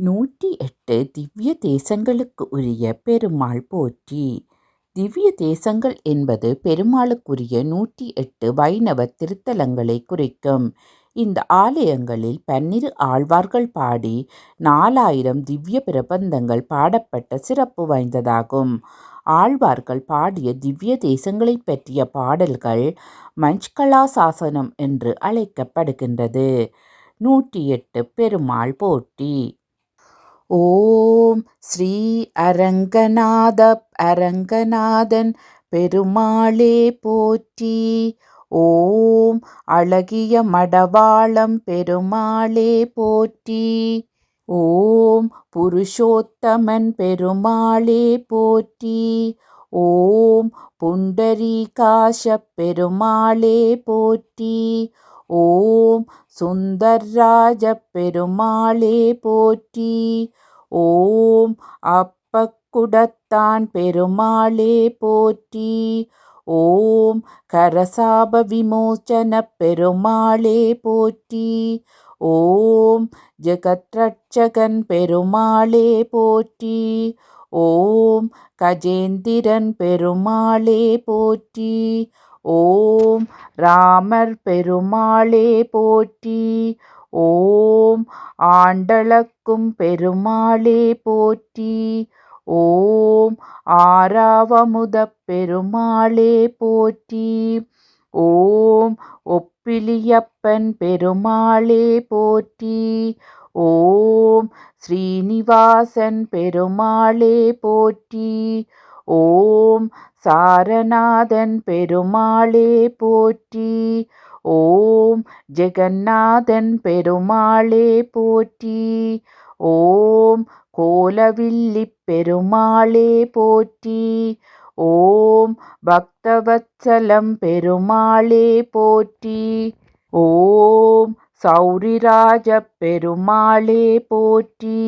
நூற்றி எட்டு திவ்ய தேசங்களுக்கு உரிய பெருமாள் போற்றி. திவ்ய தேசங்கள் என்பது பெருமாளுக்குரிய நூற்றி எட்டு வைணவ திருத்தலங்களை குறிக்கும். இந்த ஆலயங்களில் பன்னிரு ஆழ்வார்கள் பாடி நாலாயிரம் திவ்ய பிரபந்தங்கள் பாடப்பட்ட சிறப்பு வாய்ந்ததாகும். ஆழ்வார்கள் பாடிய திவ்ய தேசங்களை பற்றிய பாடல்கள் மஞ்ச்கலா சாசனம் என்று அழைக்கப்படுகின்றது. நூற்றி எட்டு பெருமாள் போட்டி ஓம் ஸ்ரீ அரங்கநாத அரங்கநாதன் பெருமாளே போற்றி. ஓம் அழகிய மடவாளம் பெருமாளே போற்றி. ஓம் புருஷோத்தமன் பெருமாளே போற்றி. ஓம் புண்டரீகாஷ பெருமாளே போற்றி. ஓம் சுந்தர்ராஜ பெருமாளே போற்றி. ஓம் அப்பக்குடத்தான் பெருமாளே போற்றி. ஓம் கரசாப விமோச்சன பெருமாளே போற்றி. ஓம் ஜெகத்ரட்சகன் பெருமாளே போற்றி. ஓம் கஜேந்திரன் பெருமாளே போற்றி. ஓம் ராமர் பெருமாளே போற்றி. ஓம் ஆண்டளக்கும் பெருமாளே போற்றி. ஓம் ஆறாவமுத பெருமாளே போற்றி. ஓம் ஒப்பிலியப்பன் பெருமாளே போற்றி. ஓம் ஸ்ரீனிவாசன் பெருமாளே போற்றி. ஓம் சாரநாதன் பெருமாளே போற்றி. ஓம் ஜெகநாதன் பெருமாளே போற்றி. ஓம் கோலவில்லி பெருமாளே போற்றி. ஓம் பக்தவத்சலம் பெருமாளே போற்றி. ஓம் சௌரிராஜ பெருமாளே போற்றி.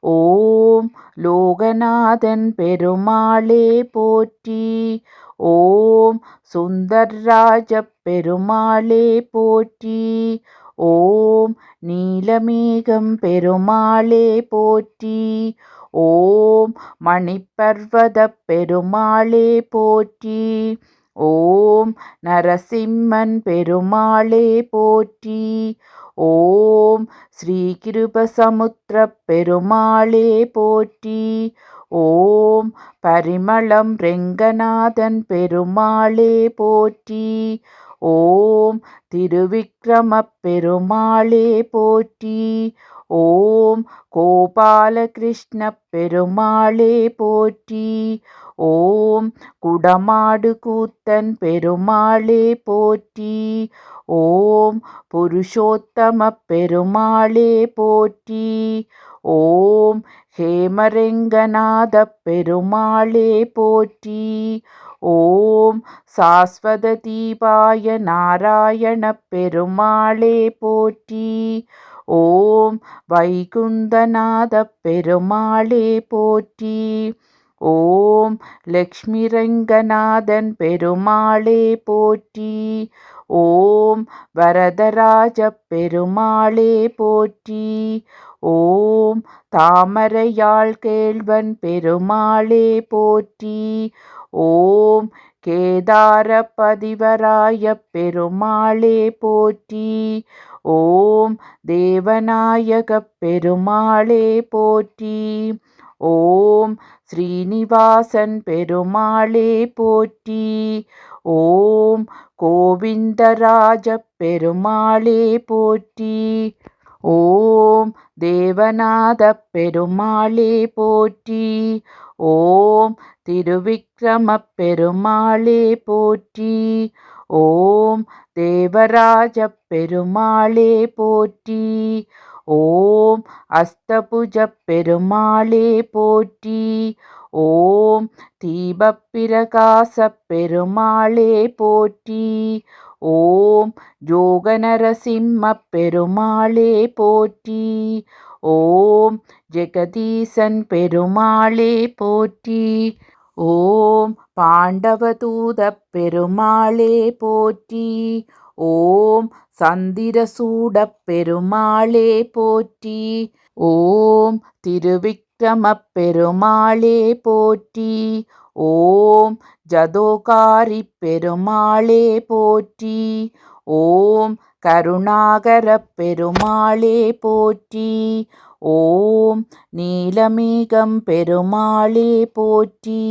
ஓம் லோகநாதன் பெருமாளே போற்றி. ஓம் சுந்தர்ராஜ பெருமாளே போற்றி. ஓம் நீலமேகம் பெருமாளே போற்றி. ஓம் மணிப்பர்வத பெருமாளே போற்றி. ஓம் நரசிம்மன் பெருமாளே போற்றி. ஓம் ஸ்ரீகிருபசமுத்திர பெருமாளே போற்றி. ஓம் பரிமளம் ரெங்கநாதன் பெருமாளே போற்றி. ஓம் திருவிக்ரம பெருமாளே போற்றி. ஓம் கோபாலகிருஷ்ண பெருமாளே போற்றி. ஓம் குடமாடு கூத்தன் பெருமாளே போற்றி. ஓம் புருஷோத்தம பெருமாளே போற்றி. ஓம் ஹேமரெங்கநாத பெருமாளே போற்றி. ஓம் சாஸ்வத தீபாய நாராயண பெருமாளே போற்றி. ஓம் வைகுந்தநாத பெருமாளே போற்றி. ஓம் லக்ஷ்மிரங்கநாதன் பெருமாளே போற்றி. ஓம் வரதராஜ பெருமாளே போற்றி. ஓம் தாமரையாள் கேள்வன் பெருமாளே போற்றி. ஓம் கேதார பதிவராய பெருமாளே போற்றி. ஓம் தேவநாயக பெருமாளே போற்றி. ஓம் ஸ்ரீனிவாசன் பெருமாளே போற்றி. ஓம் கோவிந்தராஜ பெருமாளே போற்றி. ஓம் தேவநாத பெருமாளே போற்றி. ஓம் திருவிக்ரம பெருமாளே போற்றி. ஓம் தேவராஜ பெருமாளே போற்றி. ஓம் அஸ்தபுஜ பெருமாளே போற்றி. ஓம் தீபப்பிரகாச பெருமாளே போற்றி. ஓம் ஜோகநரசிம்ம பெருமாளே போற்றி. ஓம் ஜெகதீசன் பெருமாளே போற்றி. ஓம் பாண்டவதூத பெருமாளே போற்றி. ஓம் சந்திரசூட பெருமாளே போற்றி. ஓம் திருவிக்ரம பெருமாளே போற்றி. ஓம் ஜதோகாரி பெருமாளே போற்றி. ஓம் கருணாகர பெருமாளே போற்றி. ஓம் நீலமேகம் பெருமாளே போற்றி.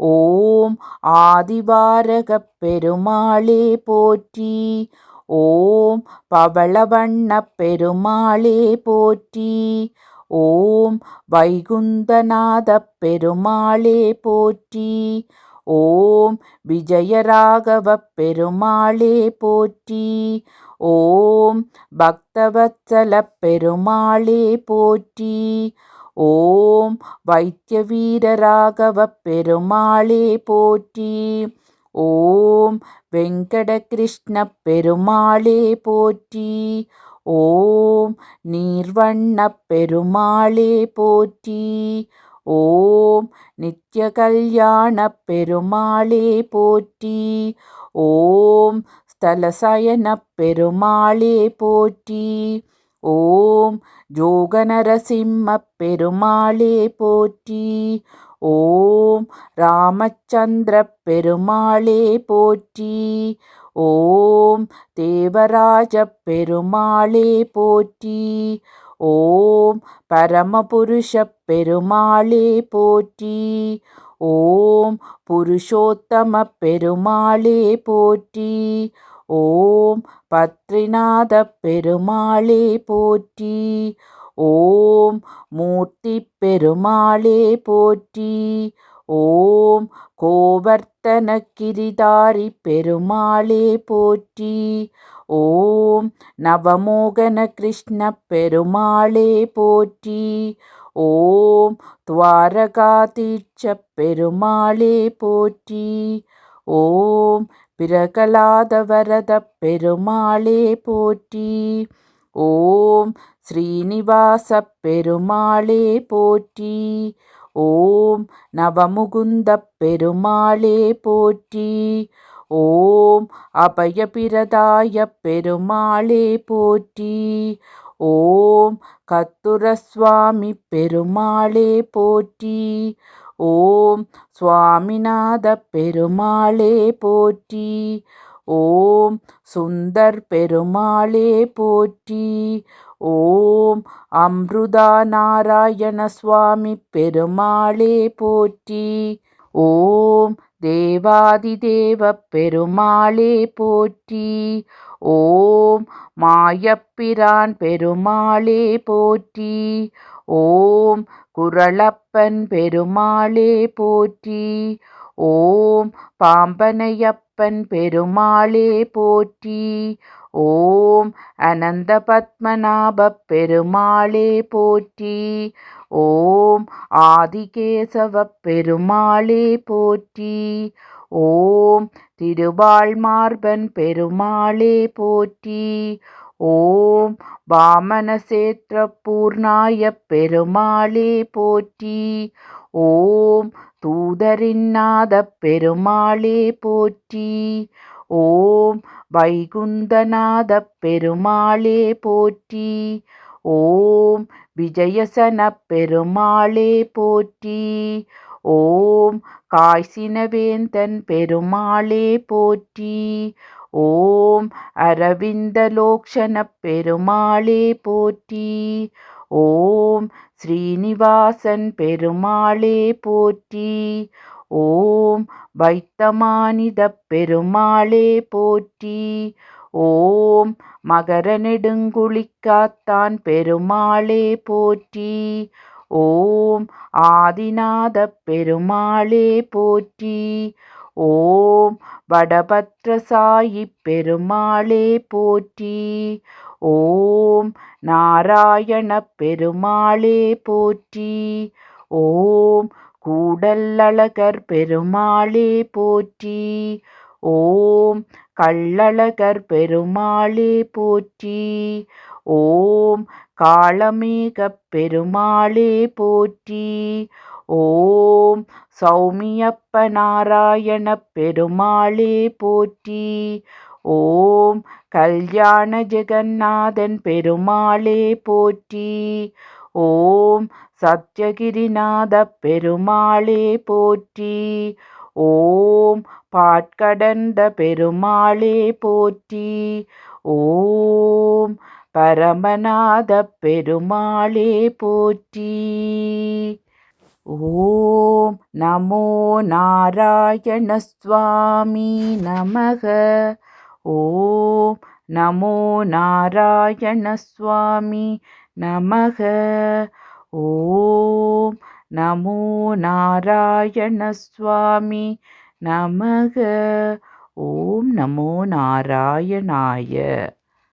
ஓம் ஆதிவாரகப் பெருமாளே போற்றி. ஓம் பவளவண்ணப் பெருமாளே போற்றி. ஓம் வைகுந்தநாதப் பெருமாளே போற்றி. ஓம் விஜயராகவப் பெருமாளே போற்றி. ஓம் பக்தவத்சலப் பெருமாளே போற்றி. ஓம் வைத்தியவீரராகவப் பெருமாளே போற்றி. ஓம் வெங்கடகிருஷ்ண பெருமாளே போற்றி. ஓம் நீர்வண்ணப் பெருமாளே போற்றி. ஓம் நித்ய கல்யாணப் பெருமாளே போற்றி. ஓம் ஸ்தலசயனப் பெருமாளே போற்றி. ஓம் ஜோகநரசிம்மப் பெருமாளே போற்றி. ஓம் ராமச்சந்திர பெருமாளே போற்றி. ஓம் தேவராஜ பெருமாளே போற்றி. ஓம் பரமபுருஷ பெருமாளே போற்றி. ஓம் புருஷோத்தம பெருமாளே போற்றி. ஓம் பத்ரிநாத பெருமாளே போற்றி. ஓம் மூர்த்தி பெருமாளே போற்றி. ஓம் கோவர்த்தன கிரிதாரி பெருமாளே போற்றி. ஓம் நவமோகன கிருஷ்ண பெருமாளே போற்றி. ஓம் துவாரகாதீட்ச பெருமாளே போற்றி. ஓம் பிரகலாத வரத பெருமாளே போற்றி. ஓம் ஸ்ரீனிவாச பெருமாளே போற்றி. ஓம் நவமுகுந்த பெருமாளே போற்றி. ஓம் அபயபிரதாய பெருமாளே போற்றி. ஓம் கத்துரஸ்வாமி பெருமாளே போற்றி. ஓம் சுவாமிநாத பெருமாளே போற்றி. ஓம் சுந்தர் பெருமாளே போற்றி. ஓம் அம்ருதா நாராயண சுவாமி பெருமாளே போற்றி. ஓம் தேவாதிதேவ பெருமாளே போற்றி. ஓம் மாயப்பிரான் பெருமாளே போற்றி. ஓம் குரளப்பன் பெருமாளே போற்றி. ஓம் பாம்பனையப்பன் பெருமாளே போற்றி. ஓம் அனந்த பத்மநாப பெருமாளே போற்றி. ஓம் ஆதிகேசவ பெருமாளே போற்றி. ஓம் திருவாழ்மார்பன் பெருமாளே போற்றி. ஓம் வாமனசேத்திர பூர்ணாய பெருமாளே போற்றி. ஓம் தூதரின்னாத பெருமாளே போற்றி. ஓம் வைகுந்தநாத பெருமாளே போற்றி. ஓம் விஜயசன பெருமாளே போற்றி. ஓம் காய்சினவேந்தன் பெருமாளே போற்றி. ஓம் அரவிந்தலோக்ஷண பெருமாளே போற்றி. ஓம் ஸ்ரீனிவாசன் பெருமாளே போற்றி. ஓம் வைத்தமானித பெருமாளே போற்றி. ஓம் மகர நெடுங்குழிக்காத்தான் பெருமாளே போற்றி. ஓம் ஆதிநாத பெருமாளே போற்றி. ஓம் வடபத்ரசாயி பெருமாளே போற்றி. ஓம் நாராயண பெருமாளே போற்றி. ஓம் கூடல்லழகர் பெருமாளே போற்றி. ஓம் கள்ளழகர் பெருமாளே போற்றி. ஓம் காளமேகப் பெருமாளே போற்றி. ஓம் சௌமியப்ப நாராயண பெருமாளே போற்றி. ஓம் கல்யாண ஜெகநாதன் பெருமாளே போற்றி. ஓம் சத்யகிரிநாத பெருமாளே போற்றி. ஓம் பாட்கடந்த பெருமாளே போற்றி. ஓம் பரமநாத பெருமாளே போற்றி. ஓம் நமோ நாராயண சுவாமி நமக. ஓம் நமோ நாராயண சுவாமி நமக. ஓம் நமோ நாராயண சுவாமி நமக. ஓம் நமோ நாராயணாய.